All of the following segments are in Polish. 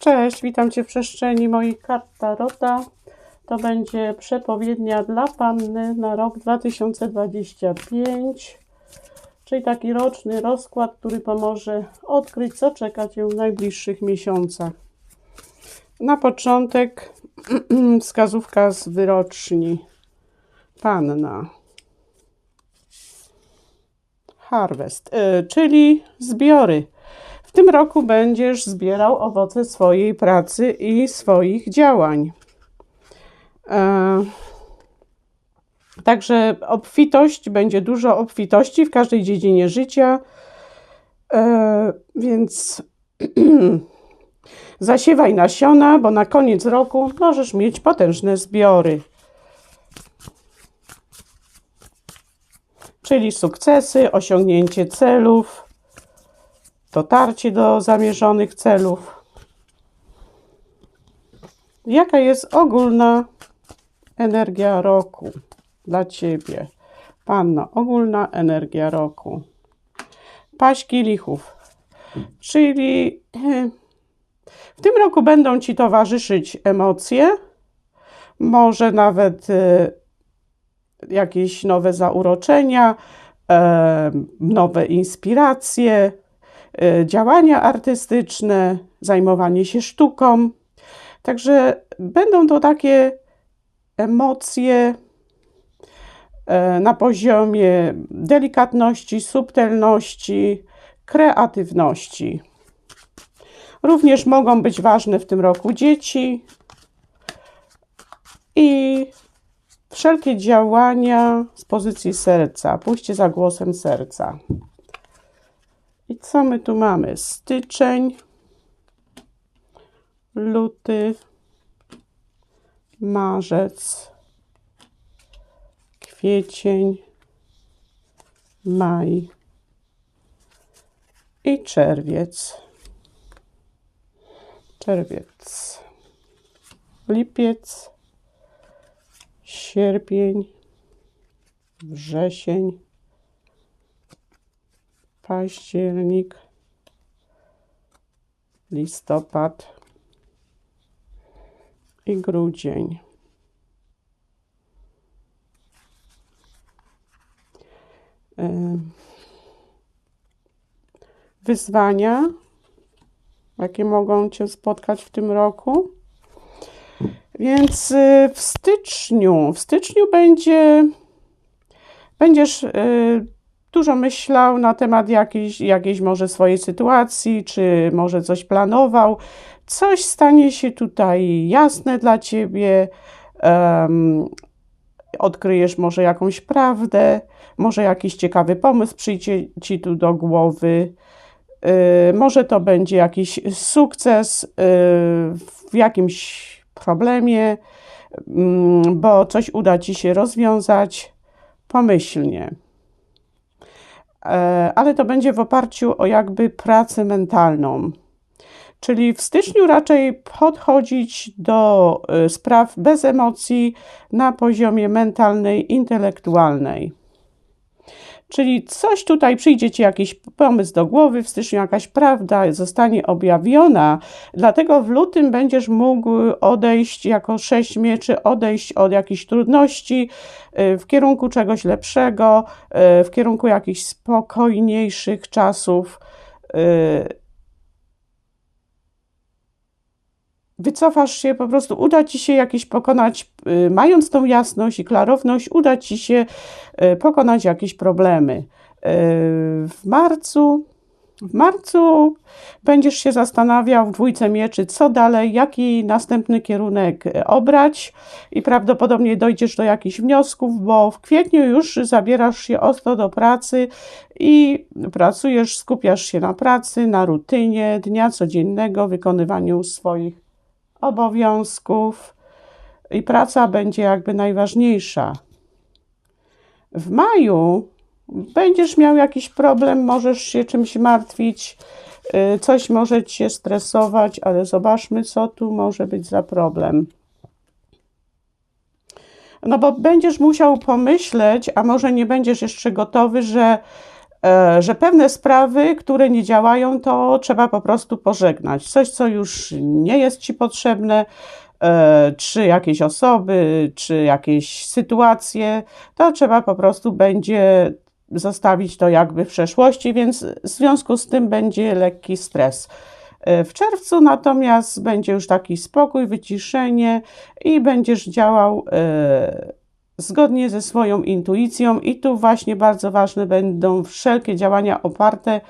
Cześć, witam Cię w przestrzeni moich kart Tarota. To będzie przepowiednia dla Panny na rok 2025, czyli taki roczny rozkład, który pomoże odkryć, co czeka Cię w najbliższych miesiącach. Na początek wskazówka z wyroczni. Panna. Harvest, yy, czyli zbiory. W tym roku będziesz zbierał owoce swojej pracy i swoich działań. E, także obfitość, będzie dużo obfitości w każdej dziedzinie życia, e, więc zasiewaj nasiona, bo na koniec roku możesz mieć potężne zbiory. Czyli sukcesy, osiągnięcie celów, dotarcie do zamierzonych celów. Jaka jest ogólna energia roku dla Ciebie? Panno, ogólna energia roku. Paść kielichów, czyli e, w tym roku będą Ci towarzyszyć emocje, może nawet e, jakieś nowe zauroczenia, nowe inspiracje, Y, działania artystyczne, zajmowanie się sztuką. Także będą to takie emocje y, na poziomie delikatności, subtelności, kreatywności. Również mogą być ważne w tym roku dzieci i wszelkie działania z pozycji serca. Pójście za głosem serca. I co my tu mamy? Styczeń, luty, marzec, kwiecień, maj i czerwiec. Czerwiec, lipiec, sierpień, wrzesień, październik, listopad i grudzień. Wyzwania, jakie mogą Cię spotkać w tym roku. Więc y, w styczniu, w styczniu będzie, będziesz y, dużo myślał na temat jakiejś, jakiejś może swojej sytuacji, czy może coś planował. Coś stanie się tutaj jasne dla ciebie. Um, odkryjesz może jakąś prawdę, może jakiś ciekawy pomysł przyjdzie ci tu do głowy. Yy, może to będzie jakiś sukces yy, w jakimś problemie, yy, bo coś uda ci się rozwiązać pomyślnie. E, ale to będzie w oparciu o jakby pracę mentalną. Czyli w styczniu raczej podchodzić do e, spraw bez emocji na poziomie mentalnej, intelektualnej. Czyli coś tutaj przyjdzie ci jakiś pomysł do głowy, w styczniu jakaś prawda zostanie objawiona, dlatego w lutym będziesz mógł odejść jako sześć mieczy, odejść od jakichś trudności y, w kierunku czegoś lepszego, y, w kierunku jakichś spokojniejszych czasów wycofasz się, po prostu uda ci się jakieś pokonać, y, mając tą jasność i klarowność, uda ci się y, pokonać jakieś problemy. Y, w marcu, w marcu będziesz się zastanawiał w dwójce mieczy, co dalej, jaki następny kierunek obrać i prawdopodobnie dojdziesz do jakichś wniosków, bo w kwietniu już zabierasz się ostro do pracy i pracujesz, skupiasz się na pracy, na rutynie dnia codziennego, wykonywaniu swoich obowiązków i praca będzie jakby najważniejsza. W maju będziesz miał jakiś problem, możesz się czymś martwić, y, coś może cię stresować, ale zobaczmy, co tu może być za problem. No bo będziesz musiał pomyśleć, a może nie będziesz jeszcze gotowy, że że pewne sprawy, które nie działają, to trzeba po prostu pożegnać. Coś, co już nie jest ci potrzebne, e, czy jakieś osoby, czy jakieś sytuacje, to trzeba po prostu będzie zostawić to jakby w przeszłości, więc w związku z tym będzie lekki stres. E, w czerwcu natomiast będzie już taki spokój, wyciszenie i będziesz działał e, zgodnie ze swoją intuicją, i tu właśnie bardzo ważne będą wszelkie działania oparte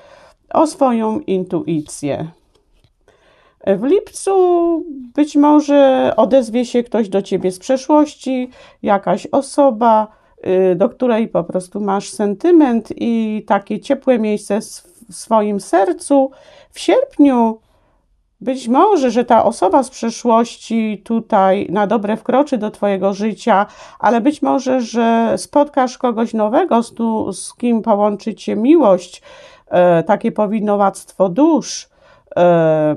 o swoją intuicję. W lipcu być może odezwie się ktoś do ciebie z przeszłości, jakaś osoba, do której po prostu masz sentyment i takie ciepłe miejsce w swoim sercu. W sierpniu być może, że ta osoba z przeszłości tutaj na dobre wkroczy do Twojego życia, ale być może, że spotkasz kogoś nowego, z, tu, z kim połączy Cię miłość, e, takie powinowactwo dusz. E,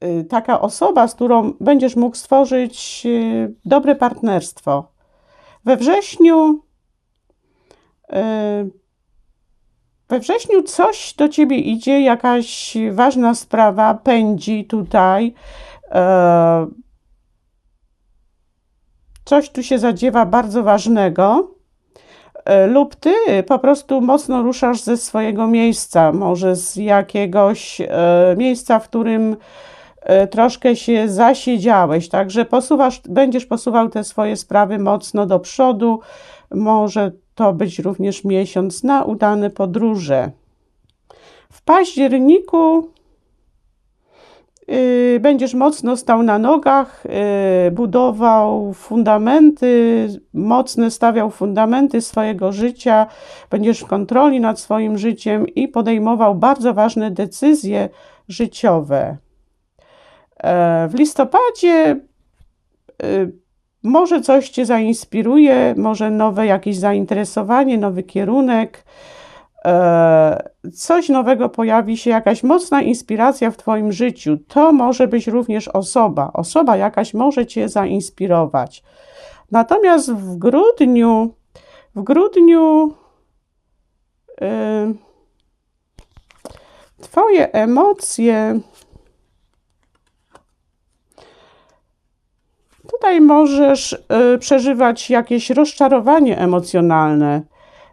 e, taka osoba, z którą będziesz mógł stworzyć e, dobre partnerstwo. We wrześniu e, we wrześniu coś do ciebie idzie, jakaś ważna sprawa pędzi tutaj. E, coś tu się zadziewa bardzo ważnego. E, lub ty po prostu mocno ruszasz ze swojego miejsca, może z jakiegoś e, miejsca, w którym troszkę się zasiedziałeś, także posuwasz, będziesz posuwał te swoje sprawy mocno do przodu. Może to być również miesiąc na udane podróże. W październiku yy, będziesz mocno stał na nogach, yy, budował fundamenty, mocno stawiał fundamenty swojego życia, będziesz w kontroli nad swoim życiem i podejmował bardzo ważne decyzje życiowe. Yy, w listopadzie y, może coś Cię zainspiruje, może nowe jakieś zainteresowanie, nowy kierunek, e, coś nowego pojawi się, jakaś mocna inspiracja w Twoim życiu. To może być również osoba. Osoba jakaś może Cię zainspirować. Natomiast w grudniu, w grudniu yy, Twoje emocje Tutaj możesz y, przeżywać jakieś rozczarowanie emocjonalne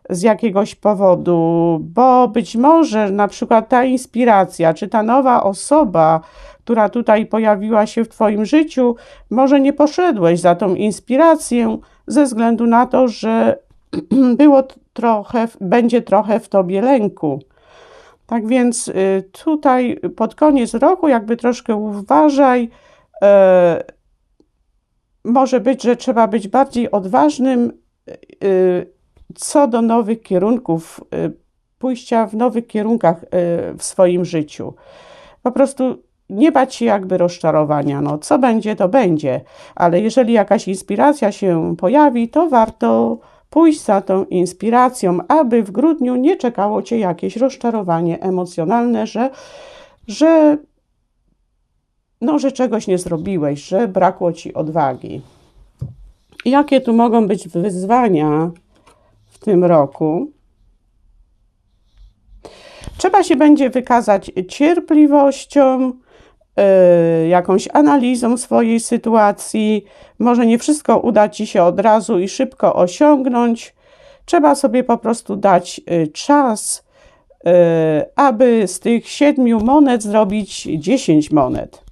z jakiegoś powodu, bo być może na przykład ta inspiracja, czy ta nowa osoba, która tutaj pojawiła się w Twoim życiu, może nie poszedłeś za tą inspirację ze względu na to, że było trochę, będzie trochę w Tobie lęku. Tak więc y, tutaj pod koniec roku jakby troszkę uważaj, e, może być, że trzeba być bardziej odważnym y, co do nowych kierunków, y, pójścia w nowych kierunkach y, w swoim życiu. Po prostu nie bać się jakby rozczarowania. No, co będzie, to będzie, ale jeżeli jakaś inspiracja się pojawi, to warto pójść za tą inspiracją, aby w grudniu nie czekało cię jakieś rozczarowanie emocjonalne, że, że no, że czegoś nie zrobiłeś, że brakło ci odwagi. Jakie tu mogą być wyzwania w tym roku? Trzeba się będzie wykazać cierpliwością, yy, jakąś analizą swojej sytuacji. Może nie wszystko uda ci się od razu i szybko osiągnąć. Trzeba sobie po prostu dać yy, czas, yy, aby z tych siedmiu monet zrobić dziesięć monet.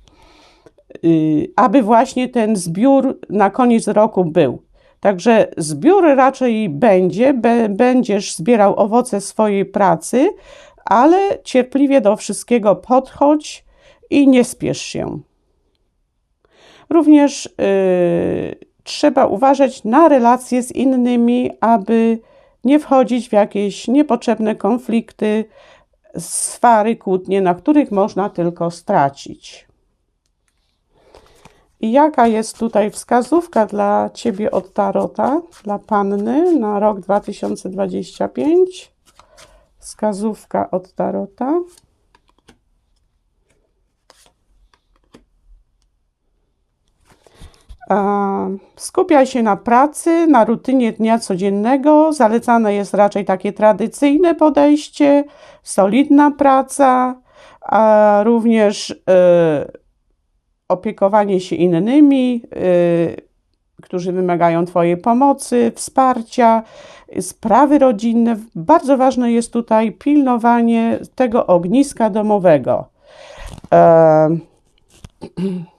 Y, aby właśnie ten zbiór na koniec roku był. Także zbiór raczej będzie, będziesz zbierał owoce swojej pracy, ale cierpliwie do wszystkiego podchodź i nie spiesz się. Również yy, trzeba uważać na relacje z innymi, aby nie wchodzić w jakieś niepotrzebne konflikty, swary, kłótnie, na których można tylko stracić. I jaka jest tutaj wskazówka dla Ciebie od Tarota, dla Panny na rok 2025? Wskazówka od Tarota. Skupiaj się na pracy, na rutynie dnia codziennego. Zalecane jest raczej takie tradycyjne podejście, solidna praca, a również e, opiekowanie się innymi, e, którzy wymagają Twojej pomocy, wsparcia, sprawy rodzinne. Bardzo ważne jest tutaj pilnowanie tego ogniska domowego. E,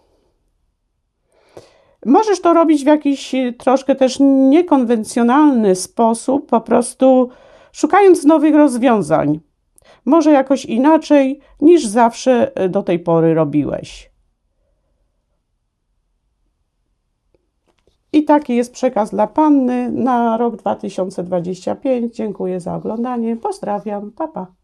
Możesz to robić w jakiś y, troszkę też niekonwencjonalny sposób, po prostu szukając nowych rozwiązań. Może jakoś inaczej niż zawsze y, do tej pory robiłeś. I taki jest przekaz dla Panny na rok 2025. Dziękuję za oglądanie. Pozdrawiam. Pa, pa.